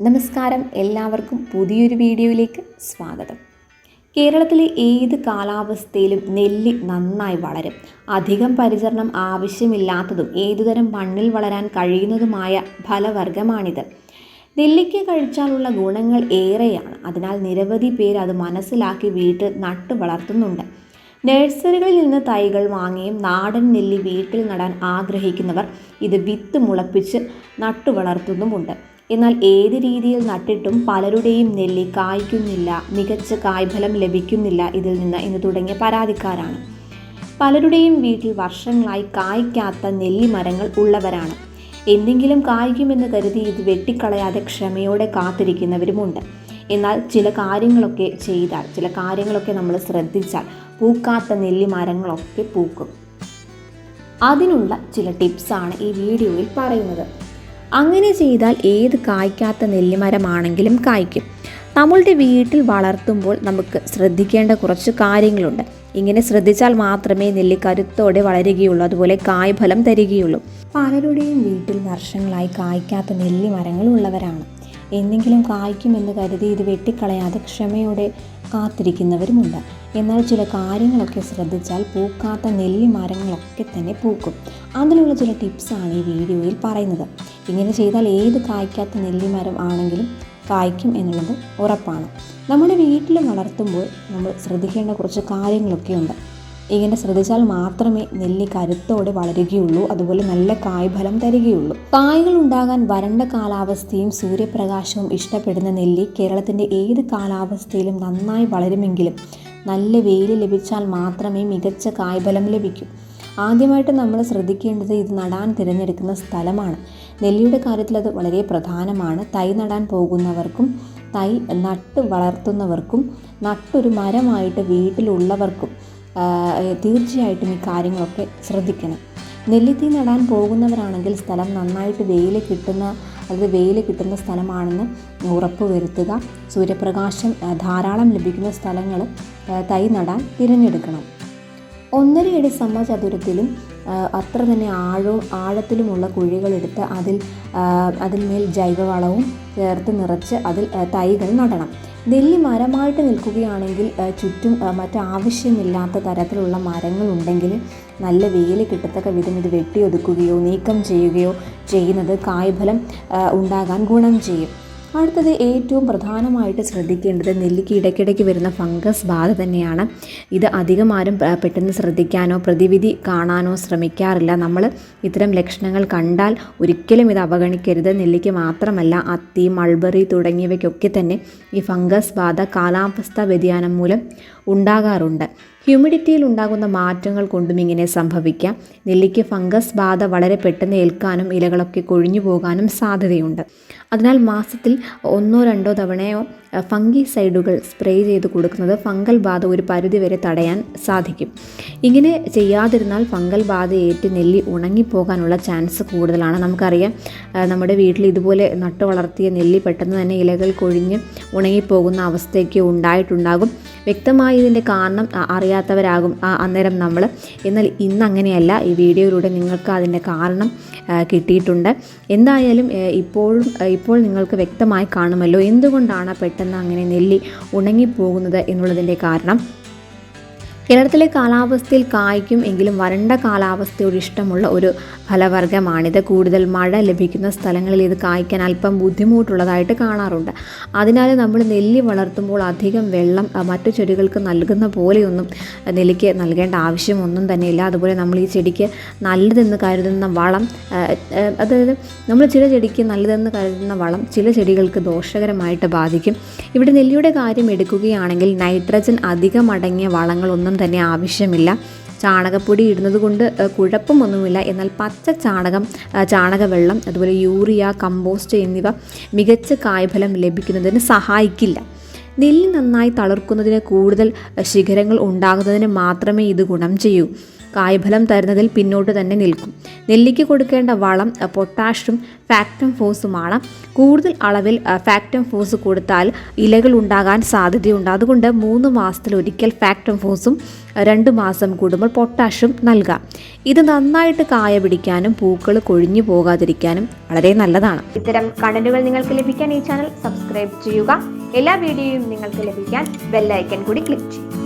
നമസ്കാരം എല്ലാവർക്കും പുതിയൊരു വീഡിയോയിലേക്ക് സ്വാഗതം. കേരളത്തിലെ ഏത് കാലാവസ്ഥയിലും നെല്ല് നന്നായി വളരും. അധികം പരിചരണം ആവശ്യമില്ലാത്തതും ഏതുതരം മണ്ണിൽ വളരാൻ കഴിയുന്നതുമായ ഫലവർഗമാണിത് നെല്ലിക്ക കഴിച്ചാലുള്ള ഗുണങ്ങൾ ഏറെയാണ്. അതിനാൽ നിരവധി പേര് അത് മനസ്സിലാക്കി വീട്ടിൽ നട്ടു വളർത്തുന്നുണ്ട്. നഴ്സറികളിൽ നിന്ന് തൈകൾ വാങ്ങിയും നാടൻ നെല്ലി വീട്ടിൽ നടാൻ ആഗ്രഹിക്കുന്നവർ ഇത് വിത്ത് മുളപ്പിച്ച് നട്ടുവളർത്തുന്നുമുണ്ട് എന്നാൽ ഏത് രീതിയിൽ നട്ടിട്ടും പലരുടെയും നെല്ലി കായ്ക്കുന്നില്ല മികച്ച കായ്ഫലം ലഭിക്കുന്നില്ല ഇതിൽ നിന്ന് എന്ന് തുടങ്ങിയ പരാതിക്കാരാണ്. പലരുടെയും വീട്ടിൽ വർഷങ്ങളായി കായ്ക്കാത്ത നെല്ലി മരങ്ങൾ ഉള്ളവരാണ്. എന്തെങ്കിലും കായ്ക്കുമെന്ന് കരുതി ഇത് വെട്ടിക്കളയാതെ ക്ഷമയോടെ കാത്തിരിക്കുന്നവരുമുണ്ട്. എന്നാൽ ചില കാര്യങ്ങളൊക്കെ ചെയ്താൽ ചില കാര്യങ്ങളൊക്കെ നമ്മൾ ശ്രദ്ധിച്ചാൽ പൂക്കാത്ത നെല്ലി മരങ്ങളൊക്കെ പൂക്കും. അതിനുള്ള ചില ടിപ്സാണ് ഈ വീഡിയോയിൽ പറയുന്നത്. അങ്ങനെ ചെയ്താൽ ഏത് കായ്ക്കാത്ത നെല്ലിമരമാണെങ്കിലും കായ്ക്കും. നമ്മളുടെ വീട്ടിൽ വളർത്തുമ്പോൾ നമുക്ക് ശ്രദ്ധിക്കേണ്ട കുറച്ച് കാര്യങ്ങളുണ്ട്. ഇങ്ങനെ ശ്രദ്ധിച്ചാൽ മാത്രമേ നെല്ലി കരുത്തോടെ വളരുകയുള്ളൂ അതുപോലെ കായ്ഫലം തരികയുള്ളൂ. പലരുടെയും വീട്ടിൽ വർഷങ്ങളായി കായ്ക്കാത്ത നെല്ലി മരങ്ങൾ ഉള്ളവരാണ്. എന്തെങ്കിലും കായ്ക്കുമെന്ന് കരുതി ഇത് വെട്ടിക്കളയാതെ ക്ഷമയോടെ കാത്തിരിക്കുന്നവരുമുണ്ട്. എന്നാൽ ചില കാര്യങ്ങളൊക്കെ ശ്രദ്ധിച്ചാൽ പൂക്കാത്ത നെല്ലി മരങ്ങളൊക്കെ തന്നെ പൂക്കും. അതിനുള്ള ചില ടിപ്സാണ് ഈ വീഡിയോയിൽ പറയുന്നത്. ഇങ്ങനെ ചെയ്താൽ ഏത് കായ്ക്കാത്ത നെല്ലിമരം ആണെങ്കിലും കായ്ക്കും എന്നുള്ളത് ഉറപ്പാണ്. നമ്മുടെ വീട്ടിൽ വളർത്തുമ്പോൾ നമ്മൾ ശ്രദ്ധിക്കേണ്ട കുറച്ച് കാര്യങ്ങളൊക്കെ ഉണ്ട് ഇങ്ങനെ ശ്രദ്ധിച്ചാൽ മാത്രമേ നെല്ലി കരുത്തോടെ വളരുകയുള്ളൂ അതുപോലെ നല്ല കായ്ഫലം തരികയുള്ളൂ. കായ്കൾ ഉണ്ടാകാൻ വരണ്ട കാലാവസ്ഥയും സൂര്യപ്രകാശവും ഇഷ്ടപ്പെടുന്ന നെല്ലി കേരളത്തിന്റെ ഏത് കാലാവസ്ഥയിലും നന്നായി വളരുമെങ്കിലും നല്ല വെയിൽ ലഭിച്ചാൽ മാത്രമേ മികച്ച കായ്ഫലം ലഭിക്കൂ. ആദ്യമായിട്ട് നമ്മൾ ശ്രദ്ധിക്കേണ്ടത് ഇത് നടാൻ തിരഞ്ഞെടുക്കുന്ന സ്ഥലമാണ്. നെല്ലിയുടെ കാര്യത്തിൽ അത് വളരെ പ്രധാനമാണ്. തൈ നടാൻ പോകുന്നവർക്കും തൈ നട്ട് വളർത്തുന്നവർക്കും നട്ടൊരു മരമായിട്ട് വീട്ടിലുള്ളവർക്കും തീർച്ചയായിട്ടും ഈ കാര്യങ്ങളൊക്കെ ശ്രദ്ധിക്കണം. നെല്ലിത്തീ നടാൻ പോകുന്നവരാണെങ്കിൽ സ്ഥലം നന്നായിട്ട് വെയിൽ കിട്ടുന്ന അതായത് വെയിൽ കിട്ടുന്ന സ്ഥലമാണെന്ന് ഉറപ്പ് വരുത്തുക. സൂര്യപ്രകാശം ധാരാളം ലഭിക്കുന്ന സ്ഥലങ്ങൾ തൈ നടാൻ തിരഞ്ഞെടുക്കണം. ഒന്നരയടി സമചതുരത്തിലും അത്ര തന്നെ ആഴവും ആഴത്തിലുമുള്ള കുഴികളെടുത്ത് അതിൽ അതിന്മേൽ ജൈവവളവും ചേർത്ത് നിറച്ച് അതിൽ തൈകൾ നടണം. നെല്ലി മരമായിട്ട് നിൽക്കുകയാണെങ്കിൽ ചുറ്റും മറ്റാവശ്യമില്ലാത്ത തരത്തിലുള്ള മരങ്ങളുണ്ടെങ്കിൽ നല്ല വെയിൽ കിട്ടത്തക്ക വിധം ഇത് വെട്ടിയൊതുക്കുകയോ നീക്കം ചെയ്യുകയോ ചെയ്യുന്നത് കായ്ഫലം ഉണ്ടാകാൻ ഗുണം ചെയ്യും. അടുത്തത് ഏറ്റവും പ്രധാനമായിട്ട് ശ്രദ്ധിക്കേണ്ടത് നെല്ലിക്ക് ഇടയ്ക്കിടയ്ക്ക് വരുന്ന ഫംഗസ് ബാധ തന്നെയാണ്. ഇത് അധികം ആരും പെട്ടെന്ന് ശ്രദ്ധിക്കാനോ പ്രതിവിധി കാണാനോ ശ്രമിക്കാറില്ല. നമ്മൾ ഇത്തരം ലക്ഷണങ്ങൾ കണ്ടാൽ ഒരിക്കലും ഇത് അവഗണിക്കരുത്. നെല്ലിക്ക് മാത്രമല്ല അത്തി മൾബറി തുടങ്ങിയവയ്ക്കൊക്കെ തന്നെ ഈ ഫംഗസ് ബാധ കാലാവസ്ഥ വ്യതിയാനം മൂലം ഉണ്ടാകാറുണ്ട്. ഹ്യൂമിഡിറ്റിയിൽ ഉണ്ടാകുന്ന മാറ്റങ്ങൾ കൊണ്ടും ഇങ്ങനെ സംഭവിക്കാം. നെല്ലിക്ക് ഫംഗസ് ബാധ വളരെ പെട്ടെന്ന് ഏൽക്കാനും ഇലകളൊക്കെ കൊഴിഞ്ഞു പോകാനും സാധ്യതയുണ്ട്. അതിനാൽ മാസത്തിൽ ഒന്നോ രണ്ടോ തവണയോ ഫംഗി സൈഡുകൾ സ്പ്രേ ചെയ്ത് കൊടുക്കുന്നത് ഫംഗൽ ബാധ ഒരു പരിധിവരെ തടയാൻ സാധിക്കും. ഇങ്ങനെ ചെയ്യാതിരുന്നാൽ ഫംഗൽ ബാധ ഏറ്റ് നെല്ലി ഉണങ്ങിപ്പോകാനുള്ള ചാൻസ് കൂടുതലാണ്. നമുക്കറിയാം നമ്മുടെ വീട്ടിൽ ഇതുപോലെ നട്ടു വളർത്തിയ നെല്ലി പെട്ടെന്ന് തന്നെ ഇലകൾ കൊഴിഞ്ഞ് ഉണങ്ങിപ്പോകുന്ന അവസ്ഥയൊക്കെ ഉണ്ടായിട്ടുണ്ടാകും. വ്യക്തമായി ഇതിന്റെ കാരണം അറിയാത്തവരാകും അന്നേരം നമ്മൾ. എന്നാൽ ഇന്ന് അങ്ങനെയല്ല ഈ വീഡിയോയിലൂടെ നിങ്ങൾക്ക് അതിന്റെ കാരണം കിട്ടിയിട്ടുണ്ട്. എന്തായാലും ഇപ്പോഴും ഇപ്പോൾ നിങ്ങൾക്ക് വ്യക്തമായി കാണുമല്ലോ. എന്തുകൊണ്ടാണ് പെട്ടെന്ന് അങ്ങനെ നെല്ലി ഉണങ്ങിപ്പോകുന്നത് എന്നുള്ളതിന്റെ കാരണം. കേരളത്തിലെ കാലാവസ്ഥയിൽ കായ്ക്കും എങ്കിലും വരണ്ട കാലാവസ്ഥയോട് ഇഷ്ടമുള്ള ഒരു ഫലവർഗമാണിത്. കൂടുതൽ മഴ ലഭിക്കുന്ന സ്ഥലങ്ങളിൽ ഇത് കായ്ക്കാൻ അല്പം ബുദ്ധിമുട്ടുള്ളതായിട്ട് കാണാറുണ്ട്. അതിനാൽ നമ്മൾ നെല്ലി വളർത്തുമ്പോൾ അധികം വെള്ളം മറ്റു ചെടികൾക്ക് നൽകുന്ന പോലെയൊന്നും നെല്ലിക്ക് നൽകേണ്ട ആവശ്യമൊന്നും തന്നെയില്ല. അതുപോലെ നമ്മൾ ഈ ചെടിക്ക് നല്ലതെന്ന് കരുതുന്ന വളം അതായത് നമ്മൾ ചില ചെടിക്ക് നല്ലതെന്ന് കരുതുന്ന വളം ചില ചെടികൾക്ക് ദോഷകരമായിട്ട് ബാധിക്കും. ഇവിടെ നെല്ലിയുടെ കാര്യം എടുക്കുകയാണെങ്കിൽ നൈട്രജൻ അധികം അടങ്ങിയ വളങ്ങളൊന്നും തന്നെ ആവശ്യമില്ല. ചാണകപ്പൊടി ഇടുന്നത് കൊണ്ട് കുഴപ്പമൊന്നുമില്ല. എന്നാൽ പച്ച ചാണകം ചാണകവെള്ളം അതുപോലെ യൂറിയ കമ്പോസ്റ്റ് എന്നിവ മികച്ച കായ്ഫലം ലഭിക്കുന്നതിന് സഹായിക്കില്ല. നെല്ല് നന്നായി തളിർക്കുന്നതിന് കൂടുതൽ ശിഖരങ്ങൾ ഉണ്ടാകുന്നതിന് മാത്രമേ ഇത് ഗുണം ചെയ്യൂ. കായ്ഫലം തരുന്നതിൽ പിന്നോട്ട് തന്നെ നിൽക്കും. നെല്ലിക്ക് കൊടുക്കേണ്ട വളം പൊട്ടാഷും ഫാക്ടം ഫോസുമാണ്. കൂടുതൽ അളവിൽ ഫാക്ടം ഫോസ് കൊടുത്താൽ ഇലകൾ ഉണ്ടാകാൻ സാധ്യതയുണ്ട്. അതുകൊണ്ട് മൂന്ന് മാസത്തിൽ ഒരിക്കൽ ഫാക്ടം ഫോസും രണ്ട് മാസം കൂടുമ്പോൾ പൊട്ടാഷും നൽകാം. ഇത് നന്നായിട്ട് കായ പിടിക്കാനും പൂക്കൾ കൊഴിഞ്ഞു പോകാതിരിക്കാനും വളരെ നല്ലതാണ്. ഇത്തരം കണ്ടന്റുകൾ നിങ്ങൾക്ക് ലഭിക്കാൻ ഈ ചാനൽ സബ്സ്ക്രൈബ് ചെയ്യുക. എല്ലാ വീഡിയോയും നിങ്ങൾക്ക് ലഭിക്കാൻ ബെല്ലൈക്കൻ കൂടി ക്ലിക്ക് ചെയ്യുക.